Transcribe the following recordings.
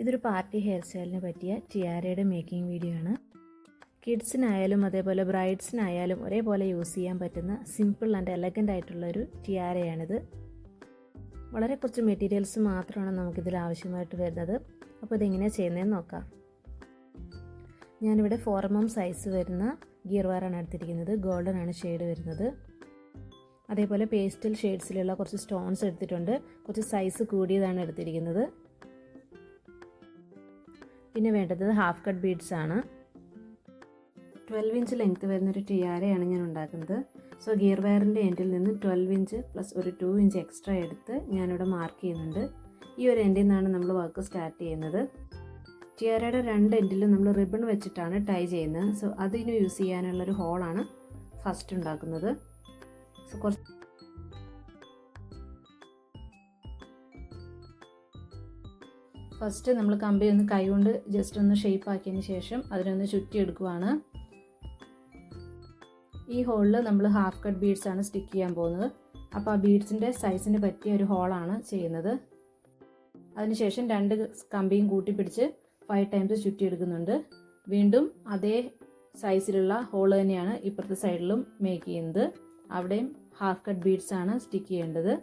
ഇതൊരു party hair സ്റ്റൈലിന് പറ്റിയ ടിയാരയുടെ making video ആണ്. കിഡ്സിനായാലും അതേപോലെ ബ്രൈഡ്സിനായാലും ഒരേപോലെ യൂസ് ചെയ്യാൻ പറ്റുന്ന സിമ്പിൾ ആൻഡ് എലഗന്റ് ആയിട്ടുള്ളൊരു ടിയാരയാണിത്. വളരെ കുറച്ച് മെറ്റീരിയൽസ് മാത്രമാണ് നമുക്കിതിൽ ആവശ്യമായിട്ട് വരുന്നത്. അപ്പോൾ ഇതെങ്ങനെയാണ് ചെയ്യുന്നതെന്ന് നോക്കാം. ഞാനിവിടെ ഫോർ എം എം സൈസ് വരുന്ന ഗിയർ വയറാണ് എടുത്തിരിക്കുന്നത്. ഗോൾഡൻ ആണ് ഷെയ്ഡ് വരുന്നത്. അതേപോലെ പേസ്റ്റൽ ഷെയ്ഡ്സിലുള്ള കുറച്ച് സ്റ്റോൺസ് എടുത്തിട്ടുണ്ട്. കുറച്ച് സൈസ് കൂടിയതാണ് എടുത്തിരിക്കുന്നത്. പിന്നെ വേണ്ടത് ഹാഫ് കട്ട് ബീഡ്സ് ആണ്. ട്വൽവ് ഇഞ്ച് ലെങ്ത് വരുന്നൊരു ടിയാരയാണ് ഞാൻ ഉണ്ടാക്കുന്നത്. സോ ഗിയർ വയറിന്റെ എൻഡിൽ നിന്ന് ട്വൽവ് ഇഞ്ച് പ്ലസ് ഒരു ടു ഇഞ്ച് എക്സ്ട്രാ എടുത്ത് ഞാനിവിടെ മാർക്ക് ചെയ്യുന്നുണ്ട്. ഈ ഒരു എൻഡിൽ നിന്നാണ് നമ്മൾ വർക്ക് സ്റ്റാർട്ട് ചെയ്യുന്നത്. ടിയാരയുടെ രണ്ട് എൻഡിലും നമ്മൾ റിബൺ വെച്ചിട്ടാണ് ടൈ ചെയ്യുന്നത്. സോ അതിന് യൂസ് ചെയ്യാനുള്ളൊരു ഹോളാണ് ഫസ്റ്റ് ഉണ്ടാക്കുന്നത്. സോ കുറച്ച് ഫസ്റ്റ് നമ്മൾ കമ്പി ഒന്ന് കൈകൊണ്ട് ജസ്റ്റ് ഒന്ന് ഷേപ്പ് ആക്കിയതിന് ശേഷം അതിനൊന്ന് ചുറ്റിയെടുക്കുവാണ്. ഈ ഹോളിൽ നമ്മൾ ഹാഫ് കട്ട് ബീഡ്സ് ആണ് സ്റ്റിക്ക് ചെയ്യാൻ പോകുന്നത്. അപ്പോൾ ആ ബീഡ്സിന്റെ സൈസിന് പറ്റിയ ഒരു ഹോളാണ് ചെയ്യുന്നത്. അതിനുശേഷം രണ്ട് കമ്പിയും കൂട്ടിപ്പിടിച്ച് ഫൈവ് ടൈംസ് ചുറ്റിയെടുക്കുന്നുണ്ട്. വീണ്ടും അതേ സൈസിലുള്ള ഹോൾ തന്നെയാണ് ഇപ്പുറത്തെ സൈഡിലും മേക്ക് ചെയ്യുന്നത്. അവിടെയും ഹാഫ് കട്ട് ബീഡ്സ് ആണ് സ്റ്റിക്ക് ചെയ്യേണ്ടത്.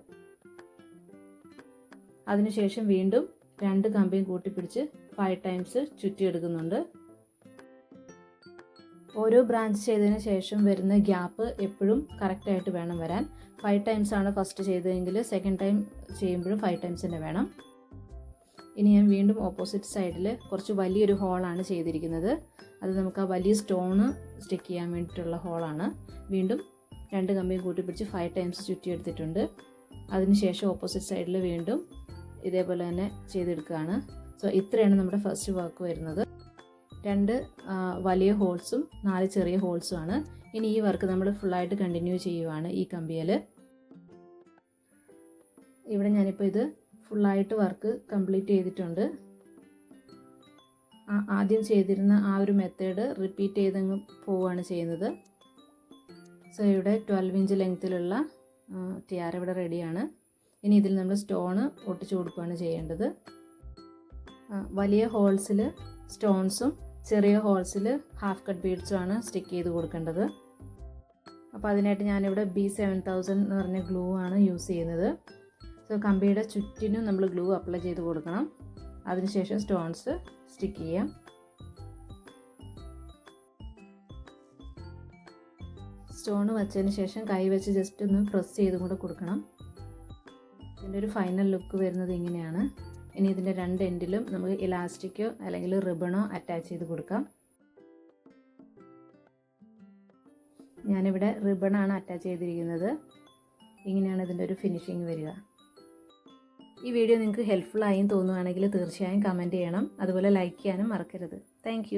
അതിനുശേഷം വീണ്ടും രണ്ട് കമ്പിയും കൂട്ടിപ്പിടിച്ച് ഫൈവ് ടൈംസ് ചുറ്റിയെടുക്കുന്നുണ്ട്. ഓരോ ബ്രാഞ്ച് ചെയ്തതിന് ശേഷം വരുന്ന ഗ്യാപ്പ് എപ്പോഴും കറക്റ്റായിട്ട് വേണം വരാൻ. ഫൈവ് ടൈംസ് ആണ് ഫസ്റ്റ് ചെയ്തതെങ്കിൽ സെക്കൻഡ് ടൈം ചെയ്യുമ്പോഴും ഫൈവ് ടൈംസ് തന്നെ വേണം. ഇനി ഞാൻ വീണ്ടും ഓപ്പോസിറ്റ് സൈഡിൽ കുറച്ച് വലിയൊരു ഹോളാണ് ചെയ്തിരിക്കുന്നത്. അത് നമുക്ക് ആ വലിയ സ്റ്റോണ് സ്റ്റിക്ക് ചെയ്യാൻ വേണ്ടിയിട്ടുള്ള ഹോളാണ് വീണ്ടും രണ്ട് കമ്പിയും കൂട്ടിപ്പിടിച്ച് ഫൈവ് ടൈംസ് ചുറ്റിയെടുത്തിട്ടുണ്ട്. അതിനുശേഷം ഓപ്പോസിറ്റ് സൈഡിൽ വീണ്ടും ഇതേപോലെ തന്നെ ചെയ്തെടുക്കുകയാണ്. സോ ഇത്രയാണ് നമ്മുടെ ഫസ്റ്റ് വർക്ക് വരുന്നത്. രണ്ട് വലിയ ഹോൾസും നാല് ചെറിയ ഹോൾസും ആണ്. ഇനി ഈ വർക്ക് നമ്മൾ ഫുള്ളായിട്ട് കണ്ടിന്യൂ ചെയ്യുവാണ് ഈ കമ്പിയിൽ ഇവിടെ ഞാനിപ്പോൾ ഇത് ഫുള്ളായിട്ട് വർക്ക് കംപ്ലീറ്റ് ചെയ്തിട്ടുണ്ട്. ആദ്യം ചെയ്തിരുന്ന ആ ഒരു മെത്തേഡ് റിപ്പീറ്റ് ചെയ്തങ്ങ് പോവുകയാണ് ചെയ്യുന്നത്. സോ ഇവിടെ ട്വൽവ് ഇഞ്ച് ലെങ്ത്തിലുള്ള ടിയാർ ഇവിടെ റെഡിയാണ് ഇനി ഇതിൽ നമ്മൾ സ്റ്റോണ് ഒട്ടിച്ചു കൊടുക്കുകയാണ് ചെയ്യേണ്ടത്. വലിയ ഹോൾസിൽ സ്റ്റോൺസും ചെറിയ ഹോൾസിൽ ഹാഫ് കട്ട് ബീഡ്സും ആണ് സ്റ്റിക്ക് ചെയ്ത് കൊടുക്കേണ്ടത്. അപ്പോൾ അതിനായിട്ട് ഞാനിവിടെ ബി സെവൻ തൗസൻഡ് എന്ന് പറഞ്ഞ ഗ്ലൂ ആണ് യൂസ് ചെയ്യുന്നത്. സോ കമ്പിയുടെ ചുറ്റിനും നമ്മൾ ഗ്ലൂ അപ്ലൈ ചെയ്ത് കൊടുക്കണം. അതിനുശേഷം സ്റ്റോൺസ് സ്റ്റിക്ക് ചെയ്യാം. സ്റ്റോൺ വച്ചതിന് ശേഷം കൈ വെച്ച് ജസ്റ്റ് ഒന്ന് പ്രസ് ചെയ്തും കൂടെ കൊടുക്കണം. ഇതിന്റെ ഒരു ഫൈനൽ ലുക്ക് വരുന്നത് ഇങ്ങനെയാണ്. ഇനി ഇതിന്റെ രണ്ട് എൻഡിലും നമുക്ക് ഇലാസ്റ്റിക്കോ അല്ലെങ്കിൽ റിബണോ അറ്റാച്ച് ചെയ്ത് കൊടുക്കാം. ഞാനിവിടെ റിബണാണ് അറ്റാച്ച് ചെയ്തിരിക്കുന്നത്. ഇങ്ങനെയാണ് ഇതിന്റെ ഒരു ഫിനിഷിങ് വരിക. ഈ വീഡിയോ നിങ്ങൾക്ക് ഹെൽപ്ഫുൾ ആയും തോന്നുകയാണെങ്കിൽ തീർച്ചയായും കമന്റ് ചെയ്യണം. അതുപോലെ ലൈക്ക് ചെയ്യാനും മറക്കരുത്. താങ്ക്